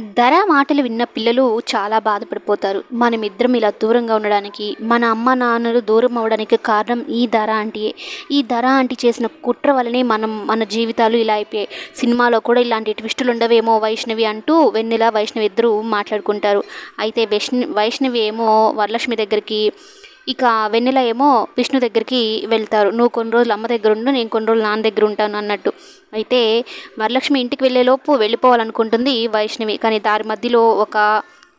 ధర మాటలు విన్న పిల్లలు చాలా బాధపడిపోతారు. మనమిద్దరం ఇలా దూరంగా ఉండడానికి మన అమ్మ నాన్నలు దూరం అవ్వడానికి కారణం ఈ ధర ఆంటీయే. ఈ ధర ఆంటీ చేసిన కుట్ర వల్లనే మనం మన జీవితాలు ఇలా అయిపోయాయి. సినిమాలో కూడా ఇలాంటి ట్విస్టులు ఉండవేమో వైష్ణవి అంటూ వెన్నెల వైష్ణవి ఇద్దరు మాట్లాడుకుంటారు. అయితే వైష్ణ వైష్ణవి ఏమో వరలక్ష్మి దగ్గరికి ఇక వెన్నెల ఏమో విష్ణు దగ్గరికి వెళ్తారు. నువ్వు కొన్ని రోజులు అమ్మ దగ్గర ఉండు నేను కొన్ని రోజులు నాన్న దగ్గర ఉంటాను అన్నట్టు. అయితే వరలక్ష్మి ఇంటికి వెళ్ళేలోపు వెళ్ళిపోవాలనుకుంటుంది వైష్ణవి. కానీ దారి మధ్యలో ఒక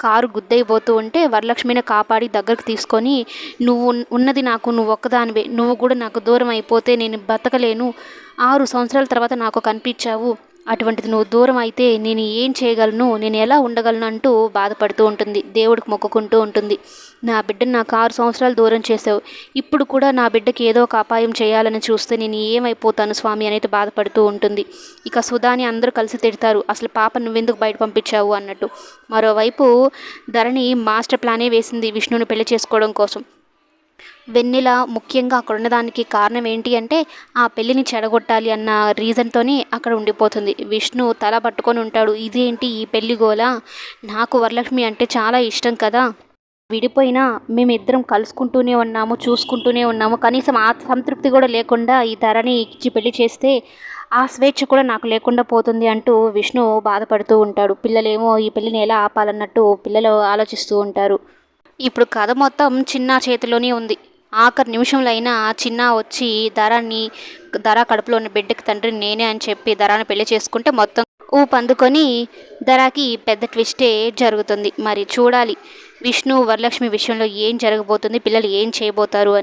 కారు గుద్దైపోతూ ఉంటే వరలక్ష్మిని కాపాడి దగ్గరకు తీసుకొని నువ్వు ఉన్నది నాకు నువ్వు ఒక్కదానివే. నువ్వు కూడా నాకు దూరం అయిపోతే నేను బతకలేను. ఆరు సంవత్సరాల తర్వాత నాకు కనిపించావు. అటువంటిది నువ్వు దూరం అయితే నేను ఏం చేయగలను? నేను ఎలా ఉండగలను? అంటూ బాధపడుతూ ఉంటుంది. దేవుడికి మొక్కుకుంటూ ఉంటుంది. నా బిడ్డను నాకు ఆరు సంవత్సరాలు దూరం చేసావు ఇప్పుడు కూడా నా బిడ్డకి ఏదో ఒక అపాయం చేయాలని చూస్తే నేను ఏమైపోతాను స్వామి అనేది బాధపడుతూ ఉంటుంది. ఇక సుధాని అందరూ కలిసి తిడతారు. అసలు పాప నువ్వెందుకు బయట పంపించావు? అన్నట్టు. మరోవైపు ధరణి మాస్టర్ ప్లానే వేసింది విష్ణుని పెళ్ళి చేసుకోవడం కోసం. వెన్నెల ముఖ్యంగా అక్కడ ఉన్నదానికి కారణం ఏంటి అంటే ఆ పెళ్ళిని చెడగొట్టాలి అన్న రీజన్తోనే అక్కడ ఉండిపోతుంది. విష్ణు తల పట్టుకొని ఉంటాడు. ఇదేంటి ఈ పెళ్ళి గోల? నాకు వరలక్ష్మి అంటే చాలా ఇష్టం కదా. విడిపోయినా మేమిద్దరం కలుసుకుంటూనే ఉన్నాము చూసుకుంటూనే ఉన్నాము. కనీసం ఆ సంతృప్తి కూడా లేకుండా ఈ ధరని ఇచ్చి పెళ్ళి చేస్తే ఆ స్వేచ్ఛ కూడా నాకు లేకుండా పోతుంది అంటూ విష్ణు బాధపడుతూ ఉంటాడు. పిల్లలేమో ఈ పెళ్ళిని ఎలా ఆపాలన్నట్టు పిల్లలు ఆలోచిస్తూ ఉంటారు. ఇప్పుడు కథ మొత్తం చిన్న చేతిలోనే ఉంది. ఆఖరి నిమిషంలో అయినా చిన్న వచ్చి ధరాన్ని ధర కడుపులో ఉన్న బిడ్డకి తండ్రి నేనే అని చెప్పి ధరాన్ని పెళ్ళి చేసుకుంటే మొత్తం ఊపందుకొని ధరకి పెద్ద ట్విస్టే జరుగుతుంది. మరి చూడాలి విష్ణు వరలక్ష్మి విషయంలో ఏం జరగబోతుంది పిల్లలు ఏం చేయబోతారు అని.